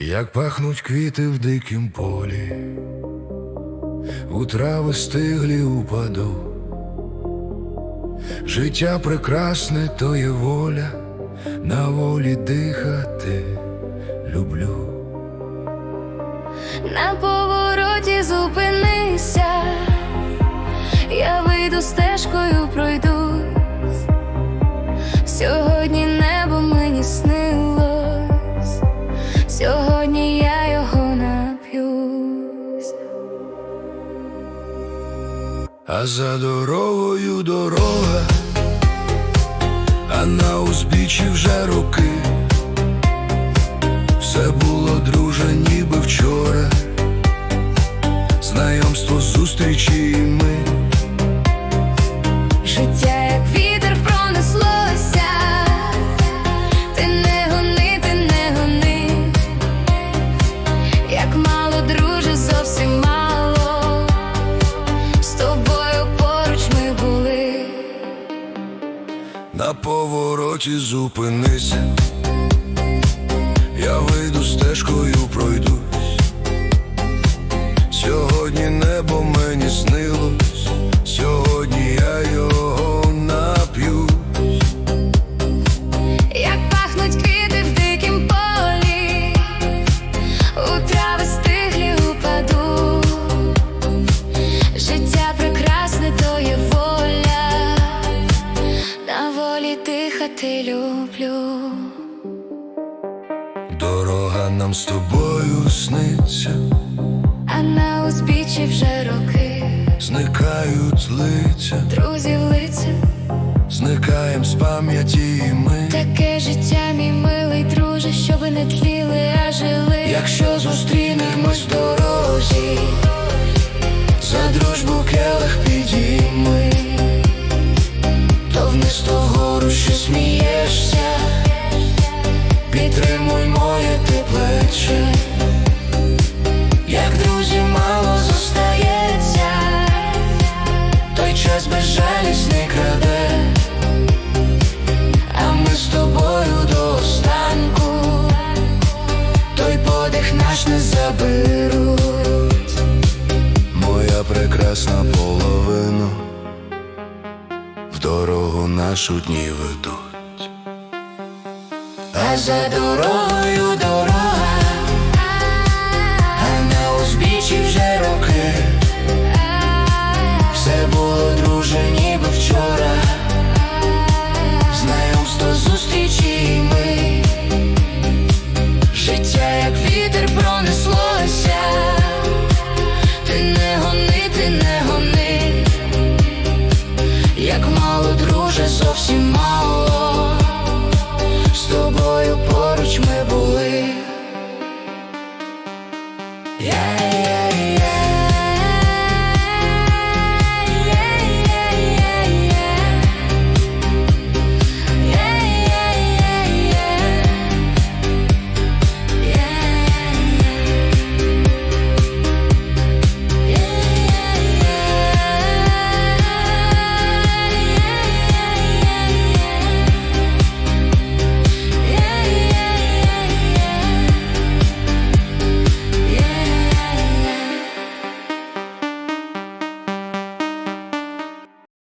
Як пахнуть квіти в дикім полі, у трави стиглі упаду. Життя прекрасне, то є воля, на волі дихати люблю. На повороті зупинися, я вийду стежкою пройдусь. Сьогодні За дорогою дорога, а на узбіччі вже роки. Все було друже, ніби вчора. Знайомство, зустрічі повороті зупинися, я вийду стежкою пройдусь. Сьогодні небо мені снилось, сьогодні я його нап'ю. Як пахнуть квіти в дикім полі, у трави стиглі упаду. Життя дихати люблю. Дорога нам з тобою сниться, А на узбіччі вже роки, зникають лиця, друзів Моя прекрасна половина, в дорогу нашу дні ведуть. А за дорогою yeah. yeah.